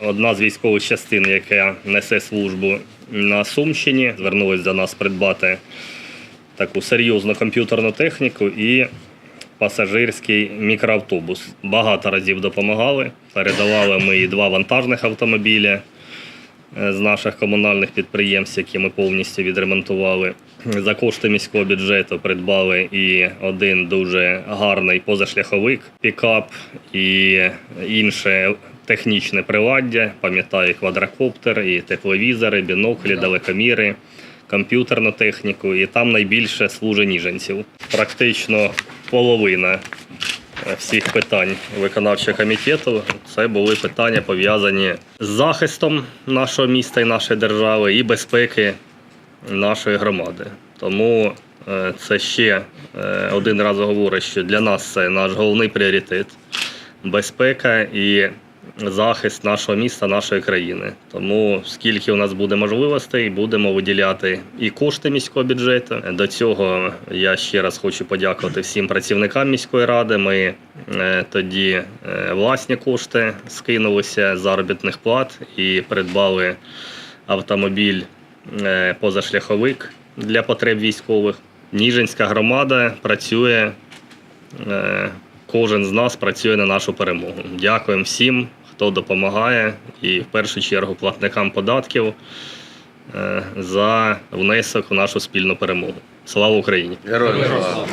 Одна з військових частин, яка несе службу на Сумщині, звернулась до нас придбати таку серйозну комп'ютерну техніку і пасажирський мікроавтобус. Багато разів допомагали. Передавали ми і два вантажних автомобілі е, з наших комунальних підприємств, які ми повністю відремонтували. За кошти міського бюджету придбали і один дуже гарний позашляховик, пікап і інше технічне приладдя. Пам'ятаю, квадрокоптер, і тепловізори, біноклі, далекоміри, комп'ютерну техніку. І там найбільше служить ніженців. Практично половина е, всіх питань виконавчого комітету це були питання пов'язані з захистом нашого міста і нашої держави і безпеки нашої громади. Тому е, це ще е, один раз говорить, що для нас це наш головний пріоритет безпека і захист нашого міста, нашої країни. Тому скільки у нас буде можливостей, будемо виділяти і кошти міського бюджету. До цього я ще раз хочу подякувати всім працівникам міської ради. Ми е, тоді е, власні кошти скинулися з заробітних плат і придбали автомобіль е, позашляховик для потреб військових. Ніжинська громада працює, кожен з нас працює на нашу перемогу. Дякуємо всім, хто допомагає, і в першу чергу платникам податків е, за внесок у нашу спільну перемогу. Слава Україні! Героям слава!